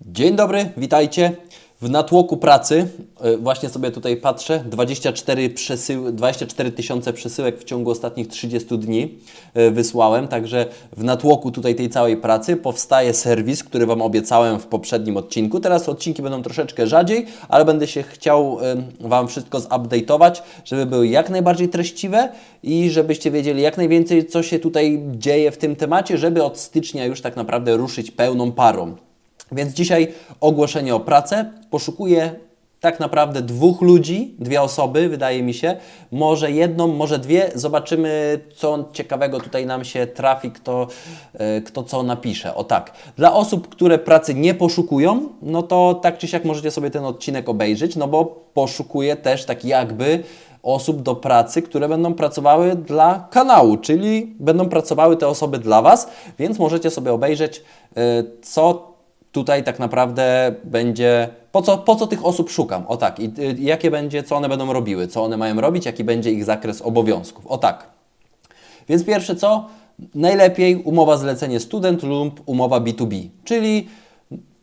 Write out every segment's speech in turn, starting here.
Dzień dobry, witajcie. W natłoku pracy, y, właśnie sobie tutaj patrzę, 24 przesył, 24 tysiące przesyłek w ciągu ostatnich 30 dni y, wysłałem, także w natłoku tutaj tej całej pracy powstaje serwis, który Wam obiecałem w poprzednim odcinku. Teraz odcinki będą troszeczkę rzadziej, ale będę się chciał Wam wszystko zupdate'ować, żeby były jak najbardziej treściwe i żebyście wiedzieli jak najwięcej, co się tutaj dzieje w tym temacie, żeby od stycznia już tak naprawdę ruszyć pełną parą. Więc dzisiaj ogłoszenie o pracę. Poszukuję tak naprawdę dwóch ludzi, dwie osoby, wydaje mi się. Może jedną, może dwie. Zobaczymy, co ciekawego tutaj nam się trafi, kto, e, kto co napisze. O tak. Dla osób, które pracy nie poszukują, no to tak czy siak możecie sobie ten odcinek obejrzeć, no bo poszukuję też tak jakby osób do pracy, które będą pracowały dla kanału, czyli będą pracowały te osoby dla Was, więc możecie sobie obejrzeć, e, co tutaj tak naprawdę będzie, po co, po co tych osób szukam, o tak, i jakie będzie, co one będą robiły, co one mają robić, jaki będzie ich zakres obowiązków, o tak. Więc pierwsze co, najlepiej umowa zlecenie student lub umowa B2B, czyli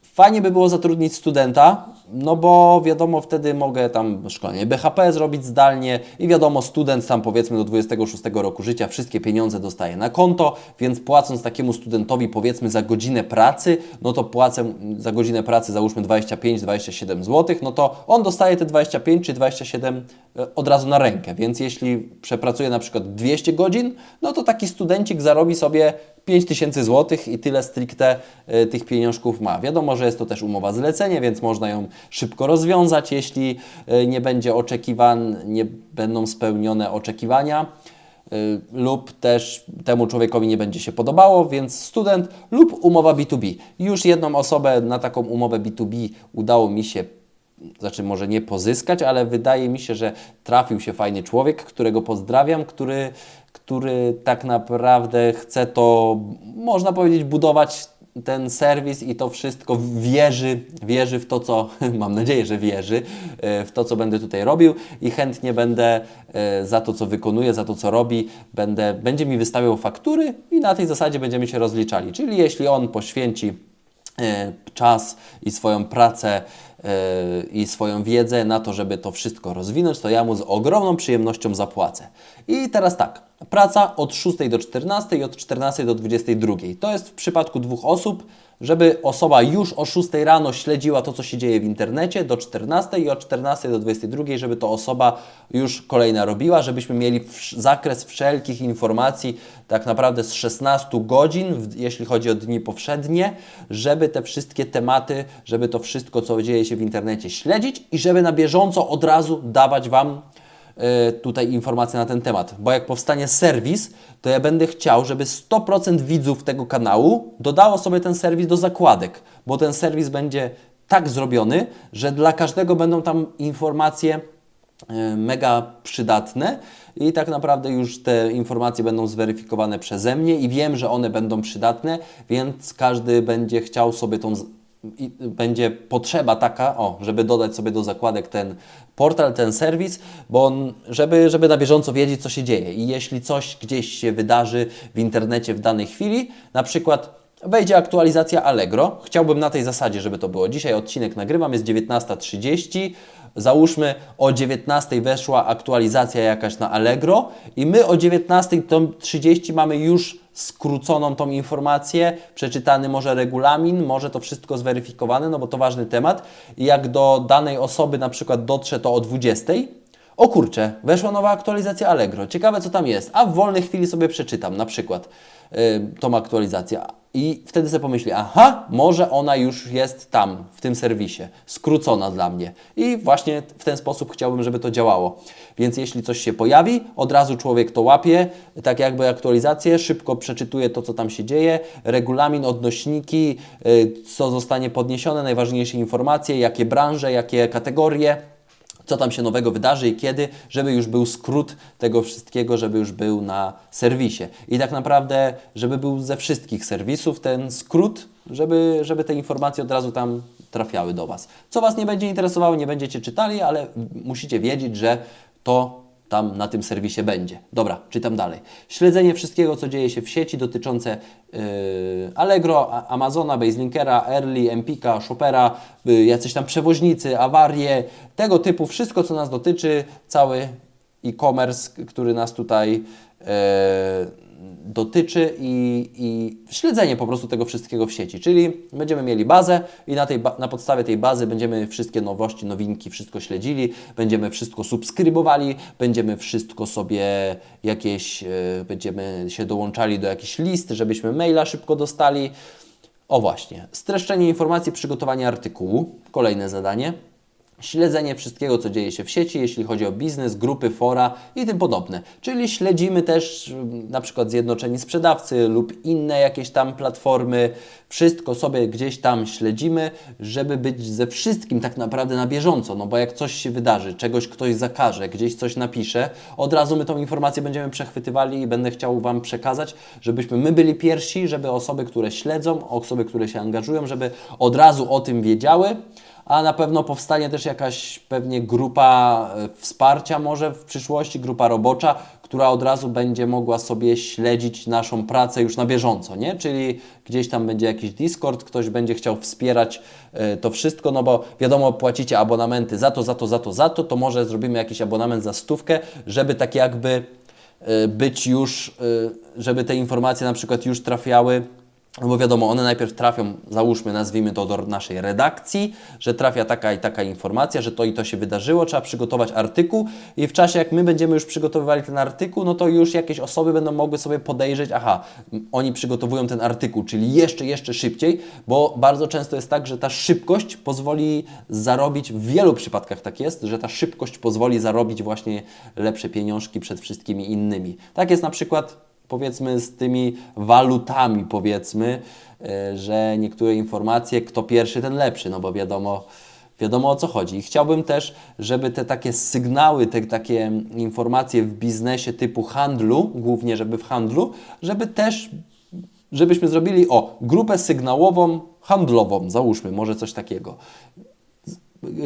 fajnie by było zatrudnić studenta, no bo wiadomo, wtedy mogę tam szkolenie BHP zrobić zdalnie i wiadomo, student tam powiedzmy do 26 roku życia wszystkie pieniądze dostaje na konto, więc płacąc takiemu studentowi powiedzmy za godzinę pracy, no to płacę za godzinę pracy załóżmy 25-27 zł, no to on dostaje te 25 czy 27 e, od razu na rękę, więc jeśli przepracuje na przykład 200 godzin, no to taki studencik zarobi sobie 5000 zł i tyle stricte y, tych pieniążków ma. Wiadomo, że jest to też umowa zlecenie, więc można ją szybko rozwiązać, jeśli y, nie będzie oczekiwan, nie będą spełnione oczekiwania y, lub też temu człowiekowi nie będzie się podobało, więc student lub umowa B2B. Już jedną osobę na taką umowę B2B udało mi się znaczy może nie pozyskać, ale wydaje mi się, że trafił się fajny człowiek, którego pozdrawiam, który, który tak naprawdę chce to, można powiedzieć, budować ten serwis i to wszystko wierzy, wierzy w to, co, mam nadzieję, że wierzy, e, w to, co będę tutaj robił i chętnie będę e, za to, co wykonuję, za to, co robi, będę, będzie mi wystawiał faktury i na tej zasadzie będziemy się rozliczali. Czyli jeśli on poświęci e, czas i swoją pracę i swoją wiedzę na to, żeby to wszystko rozwinąć, to ja mu z ogromną przyjemnością zapłacę. I teraz tak, praca od 6 do 14 i od 14 do 22. To jest w przypadku dwóch osób, żeby osoba już o 6 rano śledziła to, co się dzieje w internecie do 14 i od 14 do 22, żeby to osoba już kolejna robiła, żebyśmy mieli zakres wszelkich informacji tak naprawdę z 16 godzin, jeśli chodzi o dni powszednie, żeby te wszystkie tematy, żeby to wszystko, co dzieje się w internecie śledzić i żeby na bieżąco od razu dawać Wam tutaj informacje na ten temat. Bo jak powstanie serwis, to ja będę chciał, żeby 100% widzów tego kanału dodało sobie ten serwis do zakładek, bo ten serwis będzie tak zrobiony, że dla każdego będą tam informacje e, mega przydatne i tak naprawdę już te informacje będą zweryfikowane przeze mnie i wiem, że one będą przydatne, więc każdy będzie chciał sobie tą będzie potrzeba taka, o, żeby dodać sobie do zakładek ten portal, ten serwis, bo on, żeby, żeby na bieżąco wiedzieć, co się dzieje. I jeśli coś gdzieś się wydarzy w internecie w danej chwili, na przykład wejdzie aktualizacja Allegro, chciałbym na tej zasadzie, żeby to było. Dzisiaj odcinek nagrywam, jest 19.30. Załóżmy o 19 weszła aktualizacja jakaś na Allegro i my o 19.30 mamy już skróconą tą informację, przeczytany może regulamin, może to wszystko zweryfikowane, no bo to ważny temat. I jak do danej osoby na przykład dotrze to o 20, o kurczę, weszła nowa aktualizacja Allegro, ciekawe co tam jest, a w wolnej chwili sobie przeczytam na przykład yy, tą aktualizację i wtedy sobie pomyśli, aha, może ona już jest tam, w tym serwisie, skrócona dla mnie. I właśnie w ten sposób chciałbym, żeby to działało. Więc jeśli coś się pojawi, od razu człowiek to łapie, tak jakby aktualizację, szybko przeczytuje to, co tam się dzieje, regulamin, odnośniki, yy, co zostanie podniesione, najważniejsze informacje, jakie branże, jakie kategorie co tam się nowego wydarzy i kiedy, żeby już był skrót tego wszystkiego, żeby już był na serwisie. I tak naprawdę, żeby był ze wszystkich serwisów ten skrót, żeby, żeby te informacje od razu tam trafiały do Was. Co Was nie będzie interesowało, nie będziecie czytali, ale musicie wiedzieć, że to tam na tym serwisie będzie. Dobra, czytam dalej. Śledzenie wszystkiego, co dzieje się w sieci dotyczące yy, Allegro, Amazona, Baselinkera, Early, Empika, Shopera, yy, jacyś tam przewoźnicy, awarie, tego typu, wszystko, co nas dotyczy, cały e-commerce, który nas tutaj e, dotyczy i, i śledzenie po prostu tego wszystkiego w sieci. Czyli będziemy mieli bazę i na, tej, na podstawie tej bazy będziemy wszystkie nowości, nowinki, wszystko śledzili, będziemy wszystko subskrybowali, będziemy wszystko sobie jakieś, e, będziemy się dołączali do jakichś list, żebyśmy maila szybko dostali. O właśnie, streszczenie informacji, przygotowanie artykułu, kolejne zadanie śledzenie wszystkiego, co dzieje się w sieci, jeśli chodzi o biznes, grupy, fora i tym podobne. Czyli śledzimy też mm, na przykład Zjednoczeni Sprzedawcy lub inne jakieś tam platformy. Wszystko sobie gdzieś tam śledzimy, żeby być ze wszystkim tak naprawdę na bieżąco. No bo jak coś się wydarzy, czegoś ktoś zakaże, gdzieś coś napisze, od razu my tą informację będziemy przechwytywali i będę chciał Wam przekazać, żebyśmy my byli pierwsi, żeby osoby, które śledzą, osoby, które się angażują, żeby od razu o tym wiedziały a na pewno powstanie też jakaś pewnie grupa e, wsparcia może w przyszłości, grupa robocza, która od razu będzie mogła sobie śledzić naszą pracę już na bieżąco, nie? Czyli gdzieś tam będzie jakiś Discord, ktoś będzie chciał wspierać e, to wszystko, no bo wiadomo, płacicie abonamenty za to, za to, za to, za to, to może zrobimy jakiś abonament za stówkę, żeby tak jakby e, być już, żeby te informacje na przykład już trafiały no bo wiadomo, one najpierw trafią, załóżmy, nazwijmy to do naszej redakcji, że trafia taka i taka informacja, że to i to się wydarzyło, trzeba przygotować artykuł i w czasie jak my będziemy już przygotowywali ten artykuł, no to już jakieś osoby będą mogły sobie podejrzeć, aha, oni przygotowują ten artykuł, czyli jeszcze, jeszcze szybciej, bo bardzo często jest tak, że ta szybkość pozwoli zarobić, w wielu przypadkach tak jest, że ta szybkość pozwoli zarobić właśnie lepsze pieniążki przed wszystkimi innymi. Tak jest na przykład powiedzmy z tymi walutami, powiedzmy, e, że niektóre informacje, kto pierwszy, ten lepszy, no bo wiadomo, wiadomo o co chodzi. I chciałbym też, żeby te takie sygnały, te takie informacje w biznesie typu handlu, głównie żeby w handlu, żeby też, żebyśmy zrobili, o, grupę sygnałową, handlową, załóżmy, może coś takiego.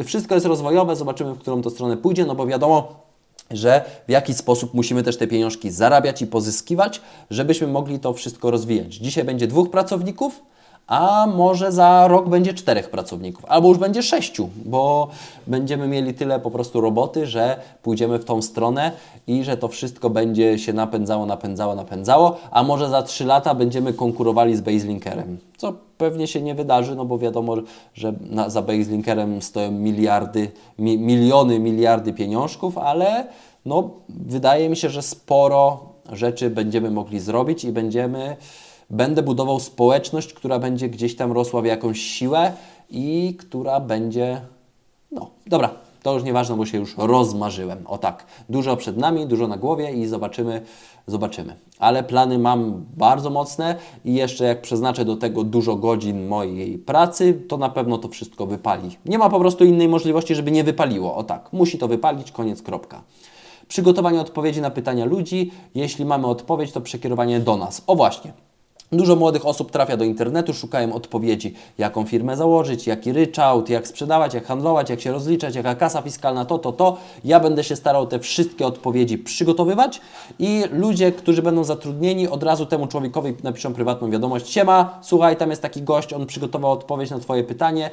Wszystko jest rozwojowe, zobaczymy, w którą to stronę pójdzie, no bo wiadomo, że w jaki sposób musimy też te pieniążki zarabiać i pozyskiwać, żebyśmy mogli to wszystko rozwijać. Dzisiaj będzie dwóch pracowników, a może za rok będzie czterech pracowników, albo już będzie sześciu, bo będziemy mieli tyle po prostu roboty, że pójdziemy w tą stronę i że to wszystko będzie się napędzało, napędzało, napędzało, a może za trzy lata będziemy konkurowali z Baselinkerem, co pewnie się nie wydarzy, no bo wiadomo, że na, za Baselinkerem stoją miliardy, mi, miliony, miliardy pieniążków, ale no, wydaje mi się, że sporo rzeczy będziemy mogli zrobić i będziemy będę budował społeczność, która będzie gdzieś tam rosła w jakąś siłę i która będzie. No, dobra, to już nieważne, bo się już rozmarzyłem. O tak, dużo przed nami, dużo na głowie i zobaczymy, zobaczymy. Ale plany mam bardzo mocne i jeszcze jak przeznaczę do tego dużo godzin mojej pracy, to na pewno to wszystko wypali. Nie ma po prostu innej możliwości, żeby nie wypaliło. O tak, musi to wypalić, koniec, kropka. Przygotowanie odpowiedzi na pytania ludzi. Jeśli mamy odpowiedź, to przekierowanie do nas. O właśnie. Dużo młodych osób trafia do internetu, szukają odpowiedzi, jaką firmę założyć, jaki ryczałt, jak sprzedawać, jak handlować, jak się rozliczać, jaka kasa fiskalna, to, to, to. Ja będę się starał te wszystkie odpowiedzi przygotowywać i ludzie, którzy będą zatrudnieni, od razu temu człowiekowi napiszą prywatną wiadomość. Siema, słuchaj, tam jest taki gość, on przygotował odpowiedź na Twoje pytanie.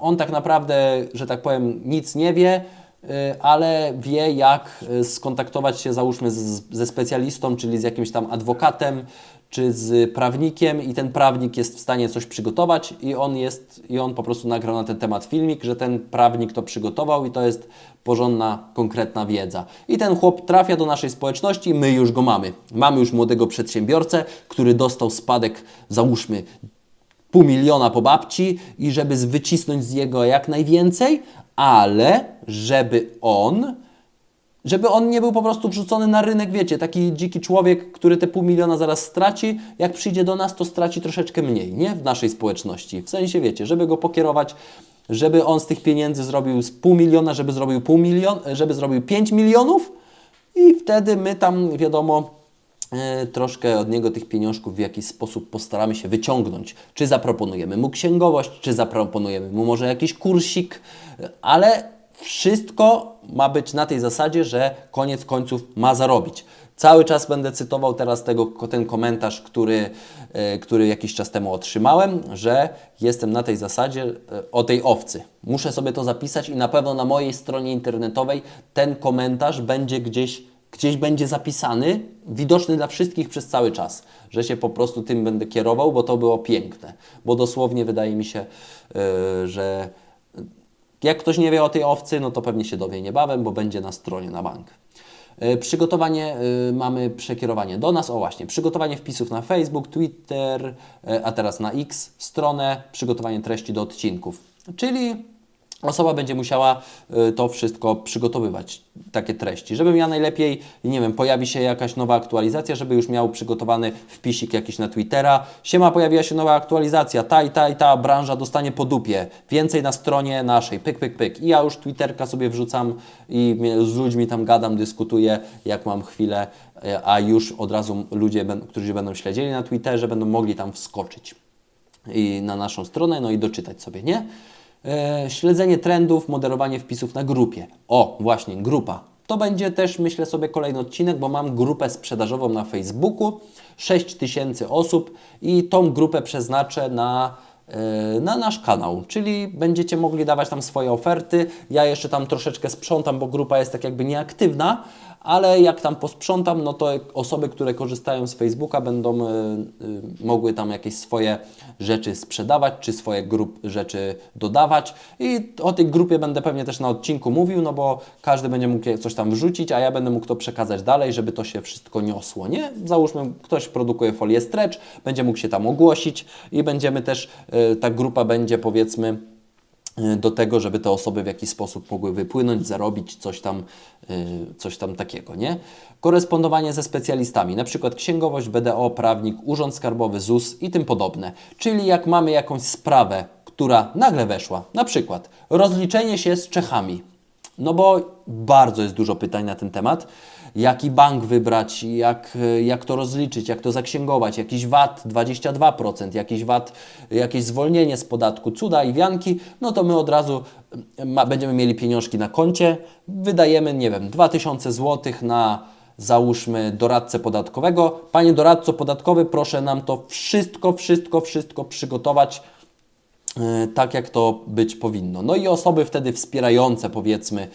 On tak naprawdę, że tak powiem, nic nie wie, y, ale wie, jak y, skontaktować się, załóżmy, z, ze specjalistą, czyli z jakimś tam adwokatem, czy z prawnikiem i ten prawnik jest w stanie coś przygotować i on jest, i on po prostu nagrał na ten temat filmik, że ten prawnik to przygotował i to jest porządna, konkretna wiedza. I ten chłop trafia do naszej społeczności, my już go mamy. Mamy już młodego przedsiębiorcę, który dostał spadek, załóżmy, pół miliona po babci i żeby wycisnąć z jego jak najwięcej, ale żeby on, żeby on nie był po prostu wrzucony na rynek, wiecie, taki dziki człowiek, który te pół miliona zaraz straci, jak przyjdzie do nas, to straci troszeczkę mniej, nie? W naszej społeczności. W sensie, wiecie, żeby go pokierować, żeby on z tych pieniędzy zrobił z pół miliona, żeby zrobił pół milion, żeby zrobił 5 milionów i wtedy my tam, wiadomo, e, troszkę od niego tych pieniążków w jakiś sposób postaramy się wyciągnąć. Czy zaproponujemy mu księgowość, czy zaproponujemy mu może jakiś kursik, ale wszystko ma być na tej zasadzie, że koniec końców ma zarobić. Cały czas będę cytował teraz tego, ten komentarz, który, e, który jakiś czas temu otrzymałem, że jestem na tej zasadzie e, o tej owcy. Muszę sobie to zapisać i na pewno na mojej stronie internetowej ten komentarz będzie gdzieś, gdzieś będzie zapisany, widoczny dla wszystkich przez cały czas, że się po prostu tym będę kierował, bo to było piękne. Bo dosłownie wydaje mi się, e, że jak ktoś nie wie o tej owcy, no to pewnie się dowie niebawem, bo będzie na stronie na bank. E, Przygotowanie, y, mamy przekierowanie do nas, o właśnie, przygotowanie wpisów na Facebook, Twitter, e, a teraz na X stronę, przygotowanie treści do odcinków. Czyli osoba będzie musiała y, to wszystko przygotowywać, takie treści. Żebym ja najlepiej, nie wiem, pojawi się jakaś nowa aktualizacja, żeby już miał przygotowany wpisik jakiś na Twittera. Siema, pojawiła się nowa aktualizacja, ta i ta i ta branża dostanie po dupie. Więcej na stronie naszej, pyk, pyk, pyk. I ja już Twitterka sobie wrzucam i z ludźmi tam gadam, dyskutuję, jak mam chwilę, e, a już od razu ludzie, którzy będą śledzili na Twitterze, będą mogli tam wskoczyć i na naszą stronę, no i doczytać sobie, nie? E, śledzenie trendów, moderowanie wpisów na grupie. O, właśnie, grupa. To będzie też, myślę sobie, kolejny odcinek, bo mam grupę sprzedażową na Facebooku, 6 tysięcy osób i tą grupę przeznaczę na, e, na nasz kanał, czyli będziecie mogli dawać tam swoje oferty. Ja jeszcze tam troszeczkę sprzątam, bo grupa jest tak jakby nieaktywna, ale jak tam posprzątam, no to osoby, które korzystają z Facebooka będą y, y, mogły tam jakieś swoje rzeczy sprzedawać, czy swoje grup rzeczy dodawać i o tej grupie będę pewnie też na odcinku mówił, no bo każdy będzie mógł coś tam wrzucić, a ja będę mógł to przekazać dalej, żeby to się wszystko niosło, nie? Załóżmy, ktoś produkuje folię stretch, będzie mógł się tam ogłosić i będziemy też, y, ta grupa będzie powiedzmy do tego, żeby te osoby w jakiś sposób mogły wypłynąć, zarobić coś tam, y, coś tam takiego, nie? Korespondowanie ze specjalistami, na przykład księgowość, BDO, prawnik, urząd skarbowy, ZUS i tym podobne. Czyli jak mamy jakąś sprawę, która nagle weszła, na przykład rozliczenie się z Czechami, no bo bardzo jest dużo pytań na ten temat. Jaki bank wybrać, jak, jak to rozliczyć, jak to zaksięgować, jakiś VAT 22%, jakiś VAT, jakieś zwolnienie z podatku, cuda i wianki, no to my od razu ma, będziemy mieli pieniążki na koncie, wydajemy, nie wiem, 2000 zł na załóżmy doradcę podatkowego. Panie doradco podatkowy, proszę nam to wszystko, wszystko, wszystko przygotować tak, jak to być powinno. No i osoby wtedy wspierające, powiedzmy,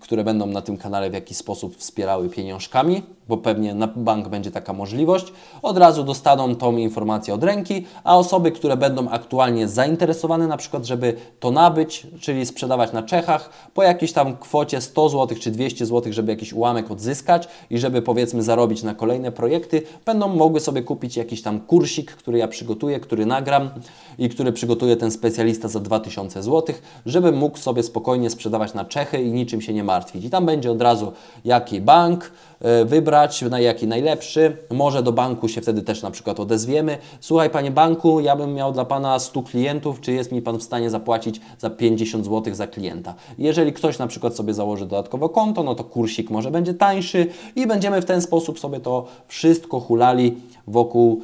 które będą na tym kanale w jakiś sposób wspierały pieniążkami, bo pewnie na bank będzie taka możliwość, od razu dostaną tą informację od ręki, a osoby, które będą aktualnie zainteresowane, na przykład, żeby to nabyć, czyli sprzedawać na Czechach, po jakiejś tam kwocie 100 zł czy 200 zł, żeby jakiś ułamek odzyskać i żeby powiedzmy zarobić na kolejne projekty, będą mogły sobie kupić jakiś tam kursik, który ja przygotuję, który nagram i który przygotuje ten specjalista za 2000 zł, żeby mógł sobie spokojnie sprzedawać na Czechy i niczym się nie martwić. I tam będzie od razu jaki bank e, wybrać, na jaki najlepszy. Może do banku się wtedy też na przykład odezwiemy. Słuchaj panie banku, ja bym miał dla pana 100 klientów, czy jest mi pan w stanie zapłacić za 50 zł za klienta? Jeżeli ktoś na przykład sobie założy dodatkowo konto, no to kursik może będzie tańszy i będziemy w ten sposób sobie to wszystko hulali wokół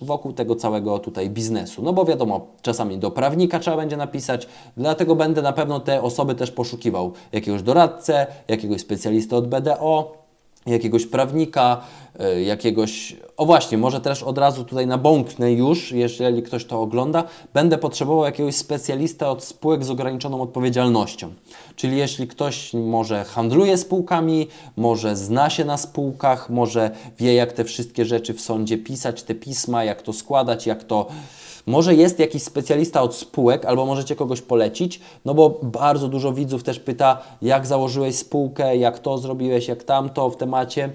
wokół tego całego tutaj biznesu. No bo wiadomo, czasami do prawnika trzeba będzie napisać, dlatego będę na pewno te osoby też poszukiwał. Jakiegoś doradcę, jakiegoś specjalisty od BDO, jakiegoś prawnika, e, jakiegoś. O właśnie, może też od razu tutaj nabąknę już, jeżeli ktoś to ogląda, będę potrzebował jakiegoś specjalista od spółek z ograniczoną odpowiedzialnością. Czyli jeśli ktoś może handluje spółkami, może zna się na spółkach, może wie, jak te wszystkie rzeczy w sądzie pisać, te pisma, jak to składać, jak to. Może jest jakiś specjalista od spółek, albo możecie kogoś polecić, no bo bardzo dużo widzów też pyta, jak założyłeś spółkę, jak to zrobiłeś, jak tamto w temacie.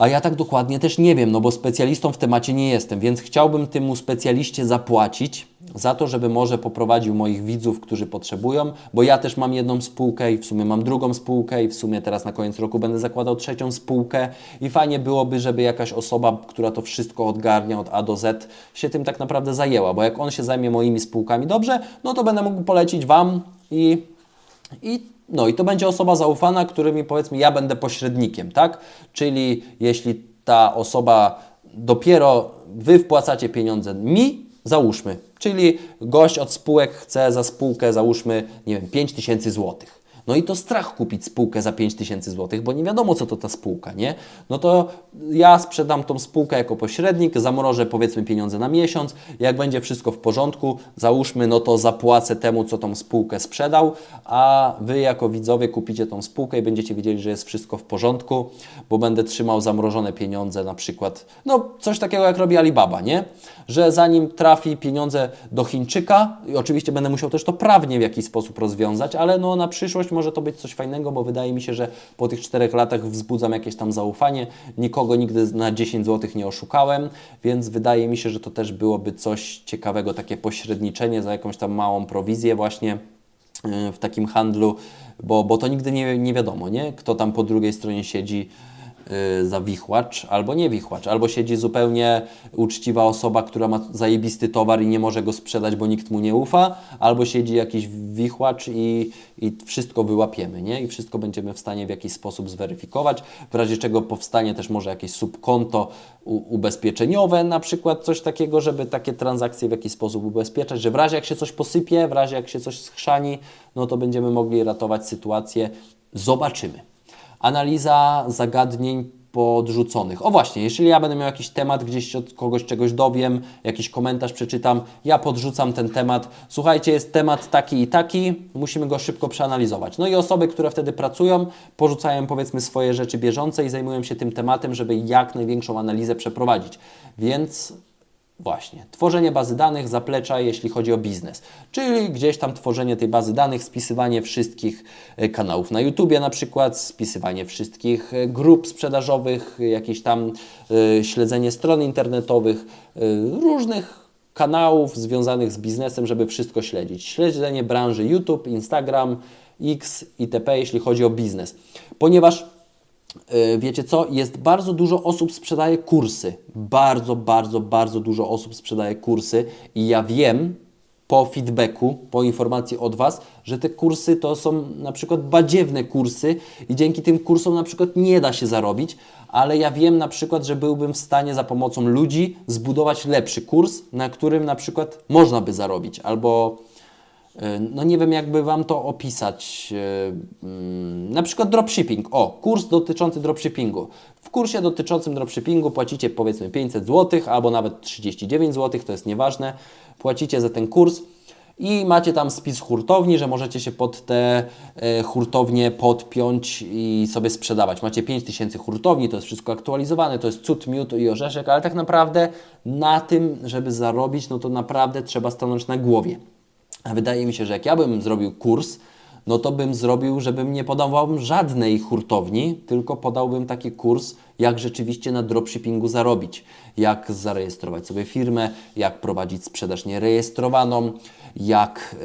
A ja tak dokładnie też nie wiem, no bo specjalistą w temacie nie jestem, więc chciałbym temu specjaliście zapłacić za to, żeby może poprowadził moich widzów, którzy potrzebują, bo ja też mam jedną spółkę i w sumie mam drugą spółkę i w sumie teraz na koniec roku będę zakładał trzecią spółkę. I fajnie byłoby, żeby jakaś osoba, która to wszystko odgarnia od A do Z, się tym tak naprawdę zajęła, bo jak on się zajmie moimi spółkami dobrze, no to będę mógł polecić Wam i i, no i to będzie osoba zaufana, którymi powiedzmy ja będę pośrednikiem, tak? Czyli jeśli ta osoba dopiero wy wpłacacie pieniądze mi, załóżmy, czyli gość od spółek chce za spółkę załóżmy, nie wiem, 5 tysięcy złotych. No i to strach kupić spółkę za 5 tysięcy złotych, bo nie wiadomo, co to ta spółka, nie? No to ja sprzedam tą spółkę jako pośrednik, zamrożę powiedzmy pieniądze na miesiąc, jak będzie wszystko w porządku, załóżmy, no to zapłacę temu, co tą spółkę sprzedał, a Wy jako widzowie kupicie tą spółkę i będziecie wiedzieli, że jest wszystko w porządku, bo będę trzymał zamrożone pieniądze, na przykład, no coś takiego jak robi Alibaba, nie? Że zanim trafi pieniądze do Chińczyka, i oczywiście będę musiał też to prawnie w jakiś sposób rozwiązać, ale no na przyszłość może to być coś fajnego, bo wydaje mi się, że po tych czterech latach wzbudzam jakieś tam zaufanie, nikogo nigdy na 10 zł nie oszukałem, więc wydaje mi się, że to też byłoby coś ciekawego, takie pośredniczenie za jakąś tam małą prowizję właśnie y, w takim handlu, bo, bo to nigdy nie, nie wiadomo, nie? Kto tam po drugiej stronie siedzi za wichłacz, albo nie wichłacz, albo siedzi zupełnie uczciwa osoba, która ma zajebisty towar i nie może go sprzedać, bo nikt mu nie ufa, albo siedzi jakiś wichłacz i, i wszystko wyłapiemy, nie? I wszystko będziemy w stanie w jakiś sposób zweryfikować, w razie czego powstanie też może jakieś subkonto ubezpieczeniowe, na przykład coś takiego, żeby takie transakcje w jakiś sposób ubezpieczać, że w razie jak się coś posypie, w razie jak się coś schrzani, no to będziemy mogli ratować sytuację. Zobaczymy. Analiza zagadnień podrzuconych. O właśnie, jeśli ja będę miał jakiś temat, gdzieś od kogoś czegoś dowiem, jakiś komentarz przeczytam, ja podrzucam ten temat. Słuchajcie, jest temat taki i taki, musimy go szybko przeanalizować. No i osoby, które wtedy pracują, porzucają powiedzmy swoje rzeczy bieżące i zajmują się tym tematem, żeby jak największą analizę przeprowadzić. Więc Właśnie, tworzenie bazy danych, zaplecza, jeśli chodzi o biznes, czyli gdzieś tam tworzenie tej bazy danych, spisywanie wszystkich e, kanałów na YouTubie na przykład, spisywanie wszystkich e, grup sprzedażowych, jakieś tam y, śledzenie stron internetowych, y, różnych kanałów związanych z biznesem, żeby wszystko śledzić. Śledzenie branży YouTube, Instagram, X itp., jeśli chodzi o biznes. Ponieważ wiecie co, jest bardzo dużo osób sprzedaje kursy. Bardzo, bardzo, bardzo dużo osób sprzedaje kursy i ja wiem po feedbacku, po informacji od Was, że te kursy to są na przykład badziewne kursy i dzięki tym kursom na przykład nie da się zarobić, ale ja wiem na przykład, że byłbym w stanie za pomocą ludzi zbudować lepszy kurs, na którym na przykład można by zarobić albo no nie wiem, jakby Wam to opisać. Na przykład dropshipping. O, kurs dotyczący dropshippingu. W kursie dotyczącym dropshippingu płacicie powiedzmy 500 zł albo nawet 39 zł, to jest nieważne. Płacicie za ten kurs i macie tam spis hurtowni, że możecie się pod te e, hurtownie podpiąć i sobie sprzedawać. Macie 5000 hurtowni, to jest wszystko aktualizowane, to jest cud, miód i orzeszek, ale tak naprawdę na tym, żeby zarobić, no to naprawdę trzeba stanąć na głowie. Wydaje mi się, że jak ja bym zrobił kurs, no to bym zrobił, żebym nie podawał żadnej hurtowni, tylko podałbym taki kurs, jak rzeczywiście na dropshippingu zarobić. Jak zarejestrować sobie firmę, jak prowadzić sprzedaż nierejestrowaną, jak,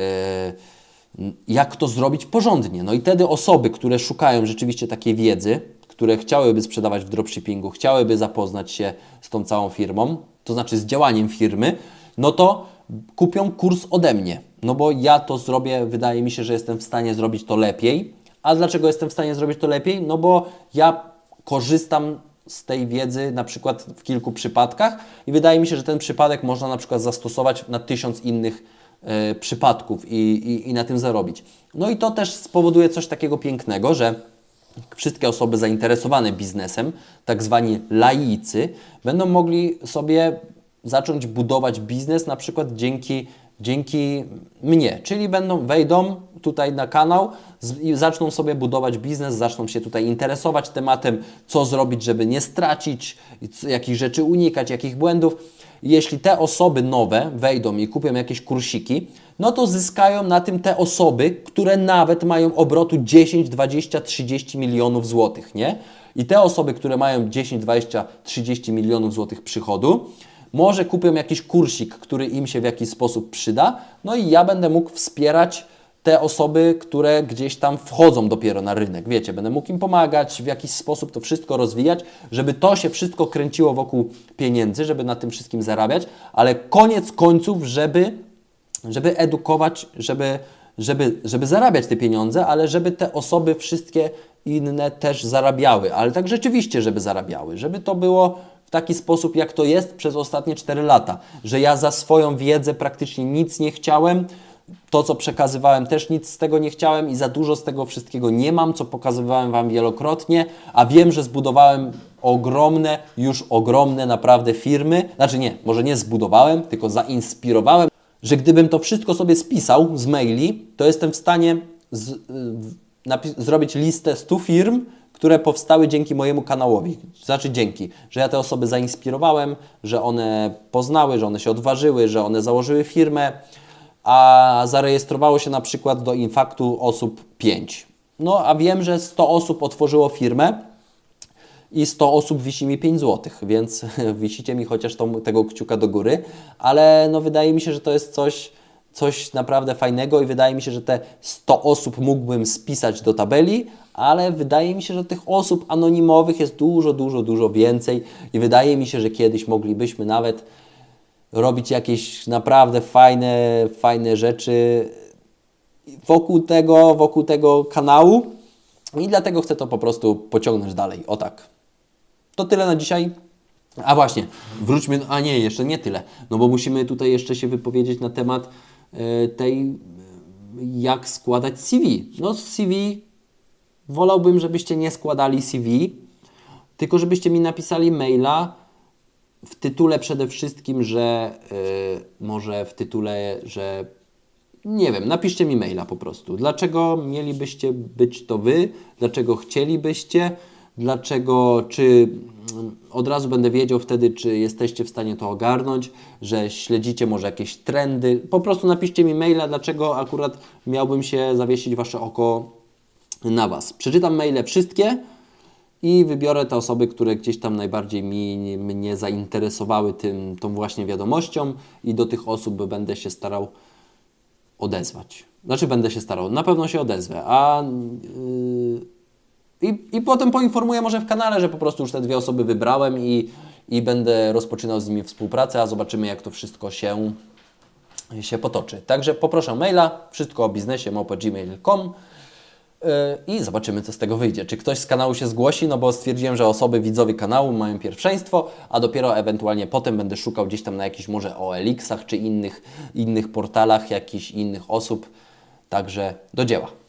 yy, jak to zrobić porządnie. No i wtedy osoby, które szukają rzeczywiście takiej wiedzy, które chciałyby sprzedawać w dropshippingu, chciałyby zapoznać się z tą całą firmą, to znaczy z działaniem firmy, no to kupią kurs ode mnie. No bo ja to zrobię, wydaje mi się, że jestem w stanie zrobić to lepiej. A dlaczego jestem w stanie zrobić to lepiej? No bo ja korzystam z tej wiedzy na przykład w kilku przypadkach i wydaje mi się, że ten przypadek można na przykład zastosować na tysiąc innych y, przypadków i, i, i na tym zarobić. No i to też spowoduje coś takiego pięknego, że wszystkie osoby zainteresowane biznesem, tak zwani laicy, będą mogli sobie zacząć budować biznes na przykład dzięki, dzięki mnie, czyli będą, wejdą tutaj na kanał i zaczną sobie budować biznes, zaczną się tutaj interesować tematem, co zrobić, żeby nie stracić, jakich rzeczy unikać, jakich błędów. Jeśli te osoby nowe wejdą i kupią jakieś kursiki, no to zyskają na tym te osoby, które nawet mają obrotu 10, 20, 30 milionów złotych, nie? I te osoby, które mają 10, 20, 30 milionów złotych przychodu, może kupią jakiś kursik, który im się w jakiś sposób przyda, no i ja będę mógł wspierać te osoby, które gdzieś tam wchodzą dopiero na rynek. Wiecie, będę mógł im pomagać, w jakiś sposób to wszystko rozwijać, żeby to się wszystko kręciło wokół pieniędzy, żeby na tym wszystkim zarabiać, ale koniec końców, żeby, żeby edukować, żeby, żeby, żeby zarabiać te pieniądze, ale żeby te osoby wszystkie inne też zarabiały, ale tak rzeczywiście, żeby zarabiały, żeby to było taki sposób, jak to jest przez ostatnie 4 lata, że ja za swoją wiedzę praktycznie nic nie chciałem, To, co przekazywałem, też nic z tego nie chciałem i za dużo z tego wszystkiego nie mam, co pokazywałem Wam wielokrotnie, a wiem, że zbudowałem ogromne, już ogromne naprawdę firmy. Znaczy nie, może nie zbudowałem, tylko zainspirowałem, że gdybym to wszystko sobie spisał z maili, to jestem w stanie z, y, zrobić listę 100 firm, które powstały dzięki mojemu kanałowi. Znaczy dzięki, że ja te osoby zainspirowałem, że one poznały, że one się odważyły, że one założyły firmę, a zarejestrowało się na przykład do Infaktu osób 5. No a wiem, że 100 osób otworzyło firmę i 100 osób wisi mi 5 zł, więc wisicie mi chociaż tą, tego kciuka do góry, ale no wydaje mi się, że to jest coś, coś naprawdę fajnego i wydaje mi się, że te 100 osób mógłbym spisać do tabeli, ale wydaje mi się, że tych osób anonimowych jest dużo, dużo, dużo więcej i wydaje mi się, że kiedyś moglibyśmy nawet robić jakieś naprawdę fajne, fajne rzeczy wokół tego, wokół tego kanału i dlatego chcę to po prostu pociągnąć dalej. O tak. To tyle na dzisiaj. A właśnie, wróćmy, a nie, jeszcze nie tyle, no bo musimy tutaj jeszcze się wypowiedzieć na temat e, tej, jak składać CV. No CV wolałbym, żebyście nie składali CV, tylko żebyście mi napisali maila w tytule przede wszystkim, że y, może w tytule, że nie wiem, napiszcie mi maila po prostu. Dlaczego mielibyście być to wy? Dlaczego chcielibyście? Dlaczego, czy mm, od razu będę wiedział wtedy, czy jesteście w stanie to ogarnąć, że śledzicie może jakieś trendy. Po prostu napiszcie mi maila, dlaczego akurat miałbym się zawiesić wasze oko na was. Przeczytam maile wszystkie i wybiorę te osoby, które gdzieś tam najbardziej mi, mnie zainteresowały tym, tą właśnie wiadomością i do tych osób będę się starał odezwać. Znaczy będę się starał, na pewno się odezwę, a yy, i, i potem poinformuję może w kanale, że po prostu już te dwie osoby wybrałem i, i będę rozpoczynał z nimi współpracę, a zobaczymy jak to wszystko się, się potoczy. Także poproszę maila, wszystko o biznesie, małpa.gmail.com Yy, i zobaczymy, co z tego wyjdzie. Czy ktoś z kanału się zgłosi, no bo stwierdziłem, że osoby, widzowie kanału mają pierwszeństwo, a dopiero ewentualnie potem będę szukał gdzieś tam na jakichś może OLX-ach czy innych, innych portalach jakichś innych osób. Także do dzieła.